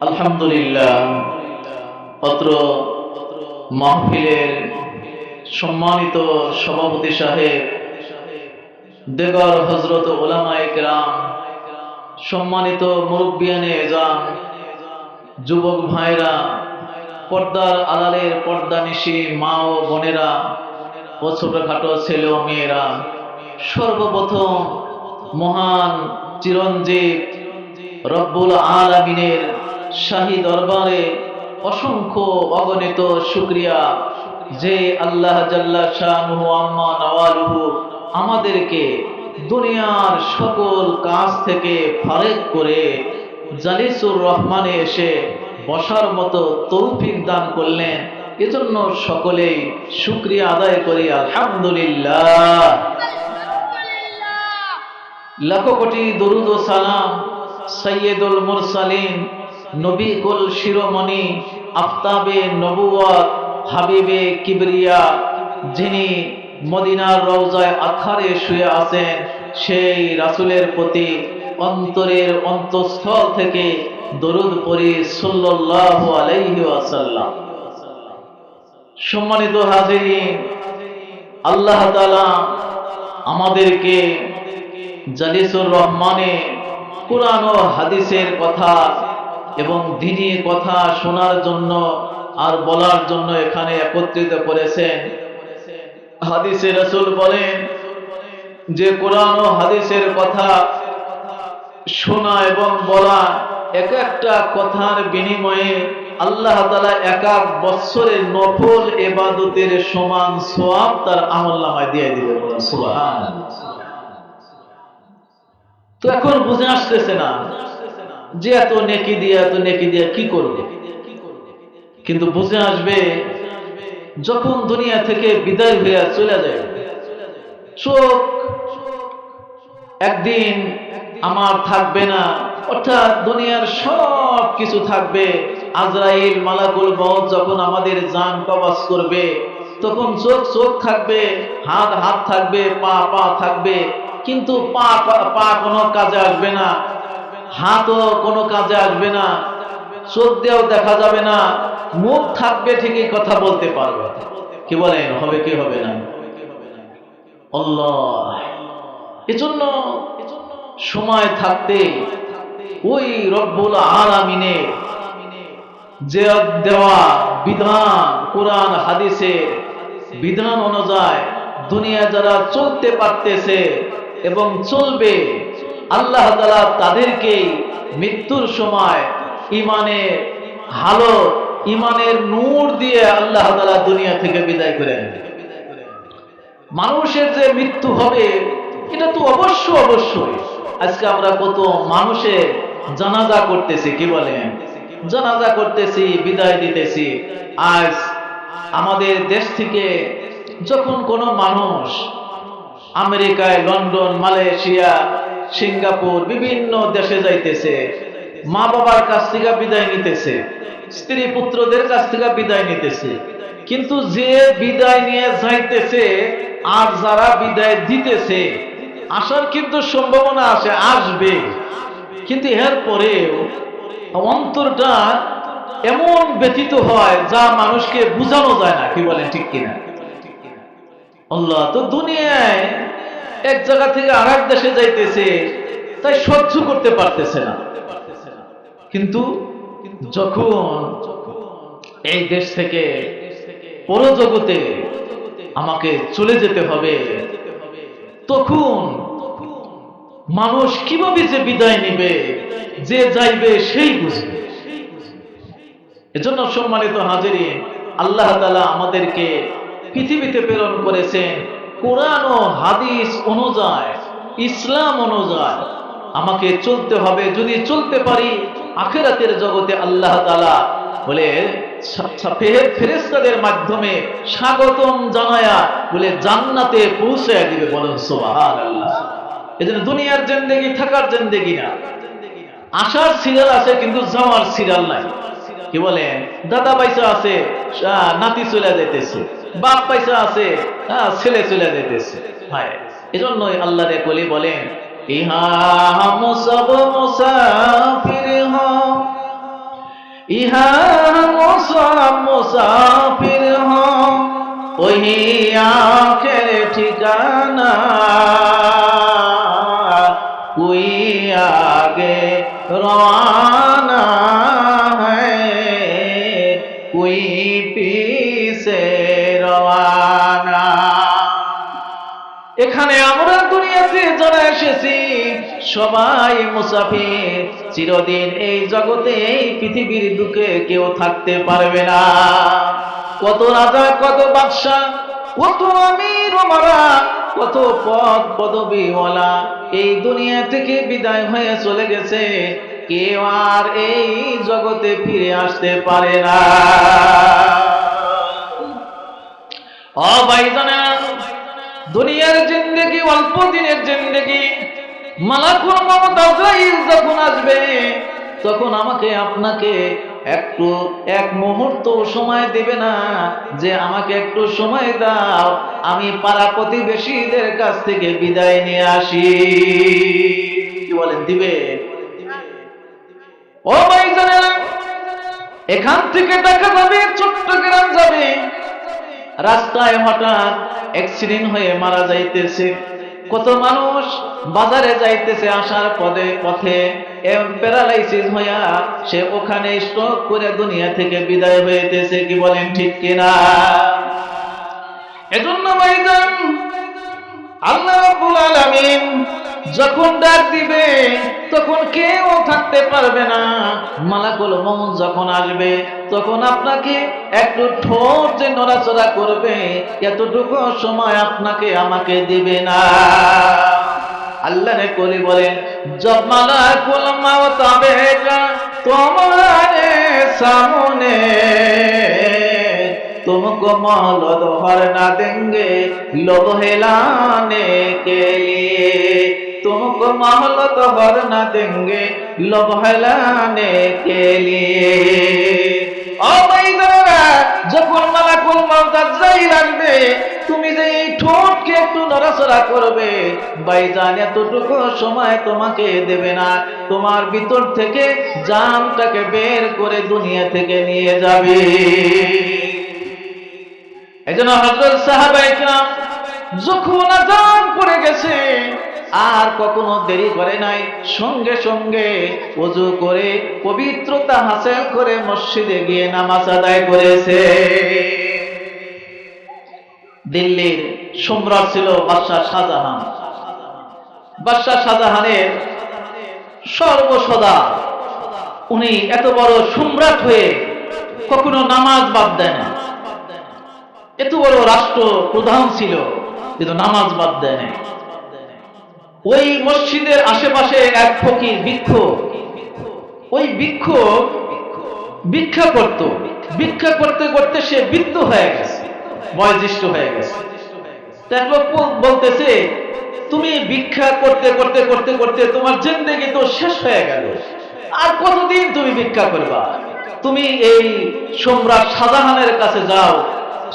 আলহামদুলিল্লাহ, পত্র মাহফিলের সম্মানিত সভাপতি সাহেব, দেগর হজরত ওলামায়ে কেরাম, সম্মানিত মুরব্বিয়ানে এজাম, যুবক ভাইরা, পর্দার আড়ালের পর্দা নিশি মা ও বোনেরা ও ছোটখাটো ছেলে ও মেয়েরা, সর্বপ্রথম মহান চিরঞ্জীব রব্বুল আলামিনের শাহী দরবারে অসংখ্য অগণিত শুক্রিয়া যে আল্লাহ জাল্লা শাহু আম্মা নওয়ালুহু আমাদেরকে দুনিয়ার সকল কাজ থেকে ফারেক করে জালিসুর রহমানে এসে বসার মতো তৌফিক দান করলেন। এজন্য সকলেই শুক্রিয়া আদায় করি আলহামদুলিল্লাহ। লাখো কোটি দরুদ ও সালাম সৈয়দুল মুরসালিন নবী কুল শিরোমণি, আফতাবে নবুয়াত হাবিবে কিবরিয়া, যিনি মদিনার রওজায় আখারে শুয়ে আছেন, সেই রাসূলের প্রতি অন্তরের অন্তঃস্থল থেকে দরুদ পড়ি সাল্লাল্লাহু আলাইহি ওয়াসাল্লাম। সম্মানিত হাজিরিন, আল্লাহ তাআলা আমাদেরকে জালিসুর রহমানে কোরআন ও হাদিসের কথা এবং দিনী কথা শোনার জন্য আর বলার জন্য এখানে একত্রিত করেছেন। হাদিসে রসুল বলেন, যে কোরআন ও হাদিসের কথা শোনা এবং বলা এক একটা কথার বিনিময়ে আল্লাহ তালা এক এক বৎসরের নফল এবাদতের সমান সোয়াব তার আমল নামায় দিয়ে দিবে তো এখন বুঝে আসতেছে না। যে এত নেকি দিয়ে, এত নেকি দিয়ে কি করবে? কিন্তু বুঝে আসবে, যখন দুনিয়া থেকে বিদায় হয়ে চলে যায়, চোখ একদিন আমার থাকবে না, অর্থাৎ দুনিয়ার সব কিছু থাকবে। আজরাইল মালাকুল মউত যখন আমাদের জান কবাস করবে, তখন চোখ চোখ থাকবে, হাত হাত থাকবে, পা পা থাকবে, কিন্তু পা- পা কোনো কাজে আসবে না। হাতও কোনো কাজে আসবে না চোখ দিয়েও দেখা যাবে না, মুখ থাকবে ঠিকই কথা বলতে পারবে। কি বলেন, হবে কি হবে না? আল্লাহ, এজন্য সময় থাকতে ওই রব্বুল আলামিনে যে দেওয়া বিধান, কোরআন হাদিসের বিধান অনুযায়ী দুনিয়া যারা চলতে পারতেছে এবং চলবে আল্লাহ তালা তাদেরকে মৃত্যুর সময় ইমানের হালো ইমানের নূর দিয়ে আল্লাহ তালা দুনিয়া থেকে বিদায় করে মানুষের যে মৃত্যু হবে, এটা তো অবশ্য অবশ্যই। আজকে আমরা কত মানুষের জানাজা করতেছি, কি বলেন? জানাজা করতেছি, বিদায় দিতেছি। আজ আমাদের দেশ থেকে যখন কোনো মানুষ আমেরিকায়, লন্ডন, মালয়েশিয়া সিঙ্গাপুর বিভিন্ন দেশে যাইতেছে। মা বাবার কাছ থেকে বিদায় নিতেছে। স্ত্রী পুত্রদের কাছ থেকে বিদায় নিতেছে। কিন্তু যে বিদায় নিয়ে যাইতেছে, আর যারা বিদায় দিতেছে, আসার কিন্তু সম্ভাবনা আছে, আসবে। কিন্তু এর পরেও অন্তরটা এমন ব্যতীত হয়, যা মানুষকে বোঝানো যায় না। কি বলেন, ঠিক কিনা? আল্লাহ তো দুনিয়ায় এক জায়গা থেকে আর দেশে যাইতেছে, তাই সহ্য করতে পারতেছে না। কিন্তু যখন এই দেশ থেকে পরজগতে আমাকে চলে যেতে হবে, তখন মানুষ কীভাবে যে বিদায় নিবে, যে যাইবে সেই বুঝবে। এজন্য সম্মানিত হাজিরি আল্লাহ তালা আমাদেরকে পৃথিবীতে প্রেরণ করেছেন কোরআন ও হাদিস অনুযায়ী, ইসলাম অনুযায়ী আমাকে চলতে হবে। যদি চলতে পারি, আখেরাতের জগতে আল্লাহ তালা বলে ফেরেস্তাদের মাধ্যমে স্বাগতম জানায়া বলে জান্নাতে পৌঁছে দিবে বলেন আল্লাহ এজন্য দুনিয়ার জেন্দেগি থাকার জেন্দেগি না। আসার সিরিয়াল আছে, কিন্তু যাওয়ার সিরিয়াল নাই। কি বলেন? দাদা পয়সা আছে নাতি চলে যাইতেছে। বাপ পয়সা আছে হ্যাঁ ছেলে চলে যেতেছে। ভাই, এজন্যই আল্লাহ রে কলি বলেন, ইহা হাম সব মুসাফির হ। ইহা হাম সব মুসাফির হ। ওহি আখের ঠিকানা কুই আগে রওয়া এসেছি। সবাই মুসাফির। চিরদিন এই জগতে, এই পৃথিবীর দুঃখে কেউ থাকতে পারবে না। কত রাজা, কত বাদশা কত আমির ওমারা কত পদ পদবীওয়ালা এই দুনিয়া থেকে বিদায় হয়ে চলে গেছে। কেউ আর এই জগতে ফিরে আসতে পারে না। ও ভাইজানা, দুনিয়ার জিন্দেগি অল্প দিনের জিন্দেগি। মালাকুল মমত যখন আসবে, তখন আমাকে আপনাকে একটু এক মুহূর্ত সময় দেবে না, যে আমাকে একটু সময় দাও, আমি পাড়া প্রতিবেশীদের কাছ থেকে বিদায় নিয়ে আসি। কি বলেন, দিবে? ও ভাইজানেরা এখান থেকে দেখা যাবে চট্টগ্রাম যাবে। রাস্তায় হঠাৎ অ্যাক্সিডেন্ট হয়ে মারা যাইতেছে। কত মানুষ বাজারে যাইতেছে আসার পদে পথে প্যারালাইসিস হইয়া সে ওখানে স্ট্রোক করে দুনিয়া থেকে বিদায় হইতেছে, কি বলেন ঠিক কিনা? এজন্য ভাইজান আল্লাহ রাব্বুল আলামিন যখন ডাক দিবে, তখন কেউ থাকতে পারবে না। মালাকুল মৌত যখন আসবে, তখন আপনাকে একটু ঠোঁট যে নড়াচড়া করবে, এতটুকু সময় আপনাকে আমাকে দিবে না। আল্লাহ রে করে বলেন, জব মালাকুল মৌত আবেগা তোমারে সামনে। तुमको मोहलत भर ना देंगे लोग हिलाने के लिए तुमको मोहलत भर ना देंगे लोग हिलाने के लिए ও ভাইদারা যখন মালাকুল মউত আজরাইল আসবে তুমি যে এই ঠোঁটকে একটু নড়াচড়া করবে ভাইজান এতটুকু সময় তোমাকে দেবে না তোমার ভিতর থেকে জানটাকে বের করে দুনিয়া থেকে নিয়ে যাবে আর কখনো দেরি করে নাই, সঙ্গে সঙ্গে ওযু করে পবিত্রতা হাসিল করে মসজিদে গিয়ে নামাজ আদায় করেছে। দিল্লির সম্রাট ছিল বাদশাহ শাহজাহান। বাদশাহ শাহজাহানের সর্বসদা উনি এত বড় সম্রাট হয়ে কখনো নামাজ বাদ দেয় না এত বড় রাষ্ট্র প্রধান ছিল, কিন্তু নামাজ বাদ দেয় নাই। ওই মসজিদের আশেপাশে এক ফকির বৃক্ষ, ওই বৃক্ষ ভিক্ষা করত। ভিক্ষা করতে করতে সে বৃদ্ধ হয়ে গেছে, বয়োজ্যেষ্ঠ হয়ে গেছে। তার বলতেছে, তুমি ভিক্ষা করতে করতে করতে করতে তোমার জিন্দেগি তো শেষ হয়ে গেল। আর কতদিন তুমি ভিক্ষা করবা? তুমি এই সম্রাট শাহজাহানের কাছে যাও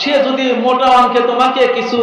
সে যদি মোটা অঙ্কে তোমাকে কিছু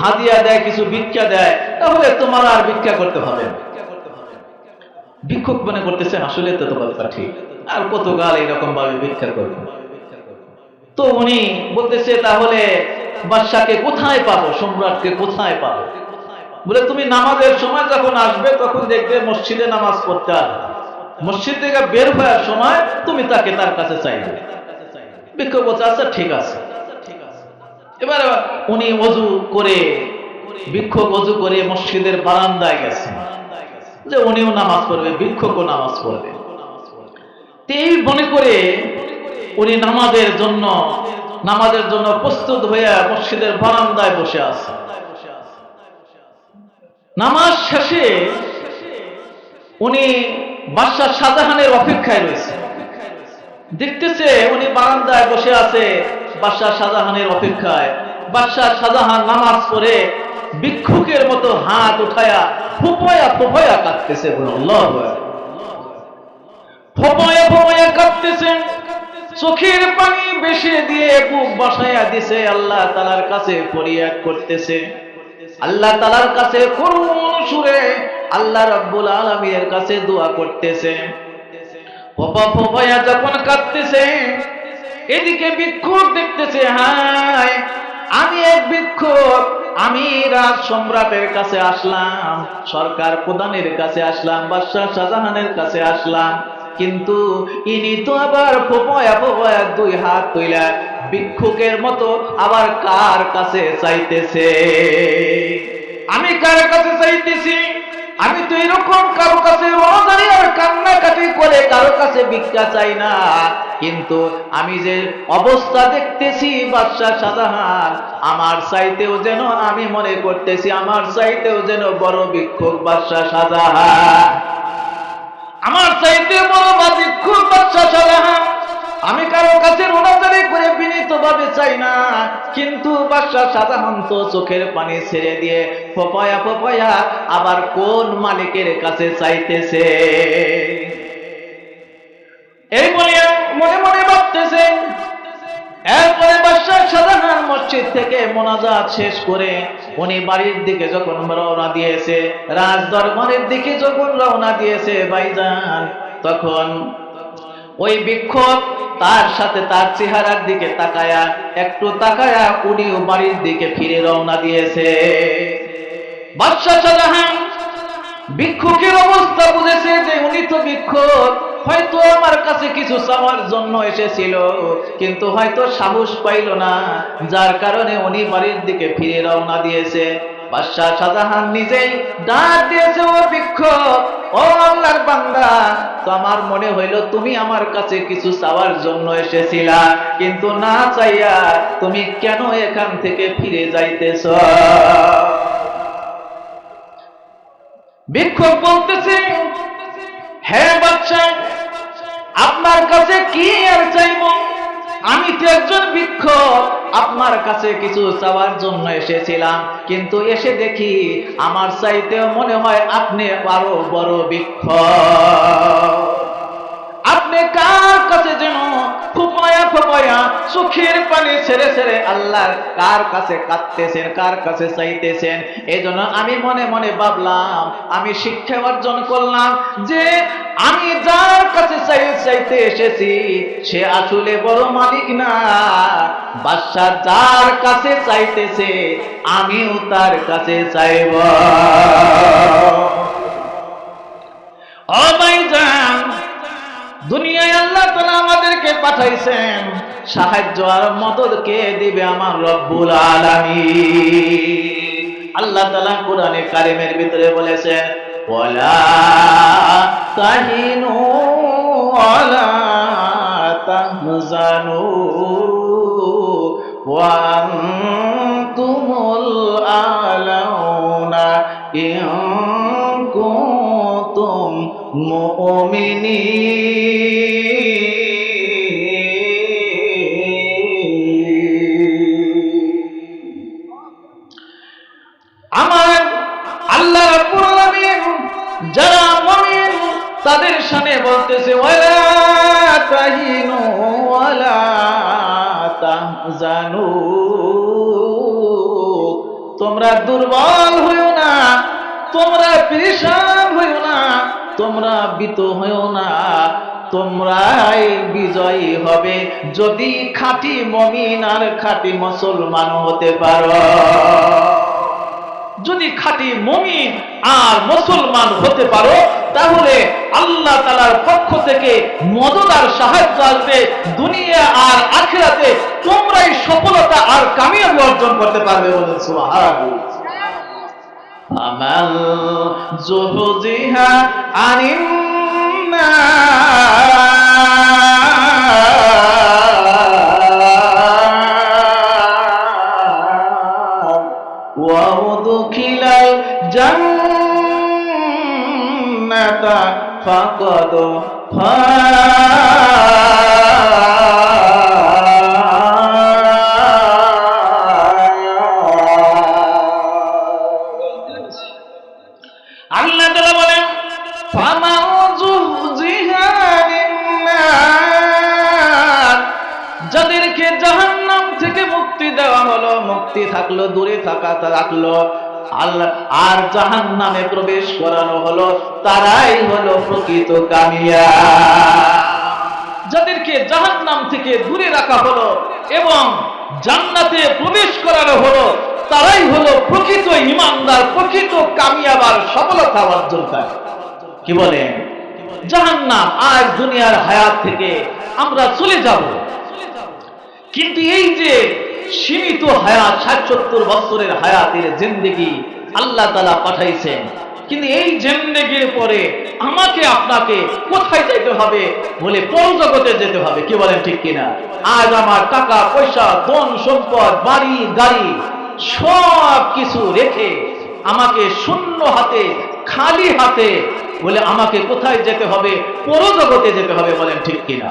হাদিয়া দেয়, কিছু ভিক্ষা দেয়, তাহলে তোমার আর ভিক্ষা করতে হবে ভিক্ষুক মনে করতেছে, আসলে তো তোমার ঠিক। আর কত গাল এরকম ভাবে ভিক্ষা করবে? তো উনি বলতেছে, তাহলে বাদশাকে কোথায় পাবো? সম্রাটকে কোথায় পাবো? বলে, তুমি নামাজের সময় যখন আসবে, তখন দেখবে মসজিদে নামাজ পড়তে মসজিদ থেকে বের হওয়ার সময় তুমি তাকে তার কাছে চাইবে। বলছে আচ্ছা ঠিক আছে। এবার উনি অজু করে, ভিক্ষুক অজু করে মসজিদের বারান্দায় গেছে। যে উনিও নামাজ পড়বে, ভিক্ষুকও নামাজ পড়বে। এই মনে করে উনি নামাজের জন্য নামাজের জন্য প্রস্তুত হয়ে মসজিদের বারান্দায় বসে আছে। নামাজ শেষে উনি বাদশাহ শাহজাহানের অপেক্ষায় রয়েছে। দেখতেছে উনি বারান্দায় বসে আছে। বাদশাহ শাহজাহানের অপেক্ষায়। বাদশাহ শাহজাহান নামাজ পড়ে ভিক্ষুকের মতো হাত উঠায়া ফোপয়া ফোপয়া কাঁদতেছে ফোপয়া ফোপয়া কাঁদতেছেন চোখের পানি বেশি দিয়ে বুক বসাইয়া দিছে, আল্লাহ তালার কাছে ফরিয়াদ করতেছে। আল্লাহ তালার কাছে করুণ সুরে আল্লাহ রব্বুল আলমীর কাছে দোয়া করতেছে। ফোপা ফোপায়া যখন কাঁদতেছে এদিকে ভিক্ষুক দেখতেছে, হায়, আমি এক ভিক্ষুক আমি রাজ সম্রাটের কাছে আসলাম, সরকার প্রধানের কাছে আসলাম, বাদশাহ শাহজাহানের কাছে আসলাম, কিন্তু ইনি তো আবার ফোপয়া ফোপয়া দুই হাত তুইলা ভিক্ষুকের মতো আবার কার কাছে চাইতেছে? আমি কার কাছে চাইতেছি? আমি তো এরকম কারও কাছে রোজারি আর কান্নাকাটি করে কারও কাছে ভিক্ষা চাই না। কিন্তু আমি যে অবস্থা দেখতেছি বাদশাহ শাহজাহান, আমার চাইতেও যেন আমি মনে করতেছি আমার চাইতেও যেন বড় ভিক্ষুক বাদশাহ শাহজাহান। আমার চাইতে বড় বা ভিক্ষুক বাদশাহ শাহজাহান, আমি কারও কাছে রোনাজারি করে বিনীত ভাবে চাই না। কিন্তু বাদশাহ শাহজাহান তো চোখের পানি ছেড়ে দিয়ে ফপায়া ফপায়া আবার কোন মালিকের কাছে চাইতেছে? এই বলিয়া মনে মনে ভাবতেছেন এরপরে বাদশাহ শাহজাহান মসজিদ থেকে মোনাজাত শেষ করে উনি বাড়ির দিকে যখন রওনা দিয়েছে রাজ দরবারের দিকে যখন রওনা দিয়েছে ভাইজান, তখন ওই বিক্ষোভ তার সাথে তার চেহারার দিকে তাকায়া, একটু তাকায়া উনিও বাড়ির দিকে ফিরে রওনা দিয়েছে। বাদশাহ শাহজাহান ভিক্ষুকের অবস্থা বুঝেছে যে উনি তো ভিক্ষুক, হয়তো আমার কাছে কিছু চাওয়ার জন্য এসেছিল, কিন্তু হয়তো সাহস পাইল না, যার কারণে উনি বাড়ির দিকে ফিরে রওনা দিয়েছে। বাদশাহ শাহজাহান ডাক দিয়েছে, ও ভিক্ষুক, ও আল্লাহর বান্দা আমার মনে হইল তুমি আমার কাছে কিছু চাওয়ার জন্য এসেছিলা, কিন্তু না চাইয়া তুমি কেন এখান থেকে ফিরে যাইতেছ? ভিক্ষুক বলতেছে হ্যাঁ বাচ্চা আপনার কাছে কি আর চাইব? আমি তো একজন বৃক্ষ আপনার কাছে কিছু চাওয়ার জন্য এসেছিলাম। কিন্তু এসে দেখি আমার চাইতে মনে হয় আপনি আরও বড় ভিক্ষুক। আপনি কার কাছে যেন ফুপায়া ফুপায়া চোখের পানি ছেড়ে ছেড়ে আল্লাহর কার কাছে কাঁদতেছেন, কার কাছে চাইতেছেন? এই জন্য আমি মনে মনে ভাবলাম, আমি শিক্ষা অর্জন করলাম যে আমি যার কাছে চাই, চাইতে এসেছি, সে আসলে বড় মালিক না। বাদশাহ যার কাছে চাইতেছে, আমিও তার কাছে চাইব। ও ভাইজান দুনিয়ায় আল্লাহ তালা আমাদেরকে পাঠাইছেন। সাহায্য আর মদত কে দিবে আমার রব্বুল আলামী আল্লাহ তালা কোরআনে কারিমের ভিতরে বলেছেন, ওয়ালা তাহিনু ওয়ালা তাহজানু ওয়া আনতুমুল আলাউনা ইন কুনতুম মুমিনিন। তোমরা দুর্বল হইও না, তোমরা পেরেশান হইও না, তোমরা বিত হইও না, তোমরাই বিজয়ী হবে। যদি খাঁটি মমিন আর খাঁটি মুসলমান হতে পারো। যদি খাঁটি মমিন আর মুসলমান হতে পারো, তাহলে আল্লাহ তালার পক্ষ থেকে মদত আর সাহায্য আসবে দুনিয়া আর আখেরাতে। তোমরাই সফলতা আর কামিয়াবি অর্জন করতে পারবে বলে আমাল জুহজিহা আনিন কত আল্লাহ তালা বলেন যাদেরকে জাহান্নাম থেকে মুক্তি দেওয়া হলো, মুক্তি থাকল, দূরে থাকা থাকল আল্লাহ, আর জাহান্নামে প্রবেশ করানো হলো, তারাই হলো প্রকৃত কামিয়া যাদেরকে জাহান নাম থেকে দূরে রাখা হলো এবং জান্নাতে প্রবেশ করানো হলো, তারাই হলো প্রকৃত ইমানদার, প্রকৃত কামিয়াবার সফলতা অর্জনকারী কি বলেন? জাহান্নাম আজ দুনিয়ার হায়াত থেকে আমরা চলে যাব। কিন্তু এই যে সীমিত হায়াত ষাট সত্তর বছরের হায়াতের জিন্দেগি আল্লাহ তালা পাঠাইছেন। কিন্তু এই জিন্দেগির পরে আমাকে, আপনাকে কোথায় যেতে হবে বলে পরজগতে যেতে হবে, কি বলেন ঠিক কিনা? আজ আমার টাকা, পয়সা, ধন, সম্পদ, বাড়ি, গাড়ি সব কিছু রেখে আমাকে শূন্য হাতে, খালি হাতে বলে আমাকে কোথায় যেতে হবে পরজগতে যেতে হবে বলেন ঠিক কিনা?